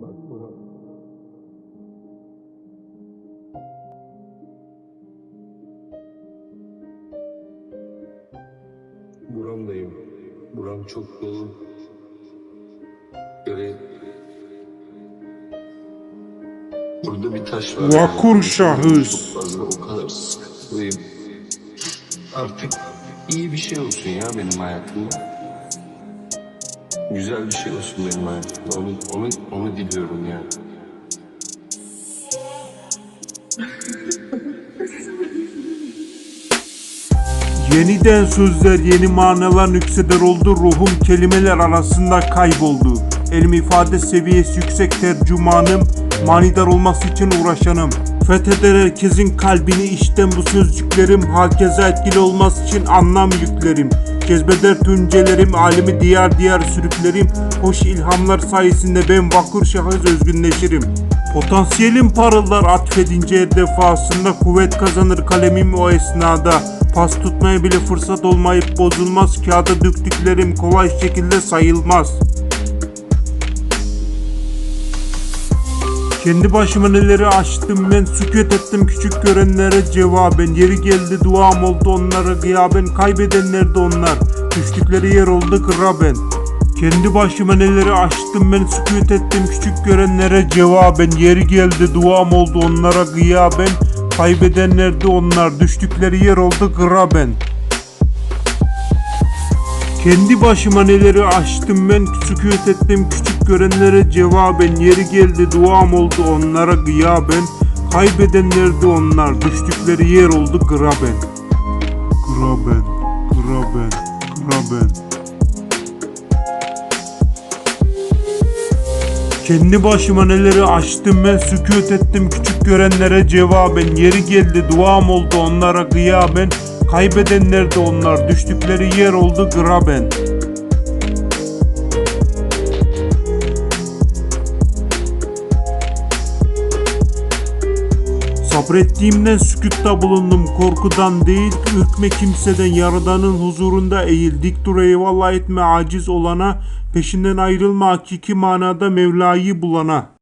Bak buna. Buramdayım. Buram çok dolu. Böyle Burada bir taş var. Vakur şahıs. Çok fazla o kadar sıkıntılıyım. Artık iyi bir şey olsun ya benim hayatımda. Güzel bir şey olsun benim hayatımda. Onu, onu, onu diliyorum yani. Yeniden sözler yeni manalar nükseder oldu. Ruhum kelimeler arasında kayboldu. Elim ifade seviyesi yüksek tercümanım. Manidar olması için uğraşanım. Fetheder herkesin kalbini işten bu sözcüklerim Herkese etkili olması için anlam yüklerim Cezbeder tüncelerim alemi diyar diyar sürüklerim. Hoş ilhamlar sayesinde ben vakur şahıs özgünleşirim. Potansiyelim parıldar atfedince defasında Kuvvet kazanır kalemim o esnada. Pas tutmaya bile fırsat olmayıp bozulmaz Kağıda döktüklerim kolay şekilde sayılmaz Kendi başıma neleri açtım ben sükut ettim. Küçük görenlere cevaben Yeri geldi duam oldu onlara. Gıyaben Kaybedenler de onlar. Düştükleri yer oldu kıraben Kendi başıma neleri açtım ben sükut ettim. Küçük görenlere cevaben Yeri geldi duam oldu onlara. Gıyaben Kaybedenler de onlar. Düştükleri yer oldu kıraben kendi başıma neleri açtım ben sükut ettim. Küçük görenlere cevaben Yeri geldi duam oldu onlara gıyaben Kaybedenler de onlar düştükleri yer oldu graben Graben, graben, graben Kendi başıma neleri açtım ben sükut ettim. Küçük görenlere cevaben Yeri geldi duam oldu onlara gıyaben Kaybedenler de onlar. Düştükleri yer oldu graben. Sabrettiğimden sükutta bulundum. Korkudan değil ürkme kimseden. Yaradanın huzurunda eğil dik dur eyvallah etme aciz olana peşinden ayrılma hakiki manada Mevla'yı bulana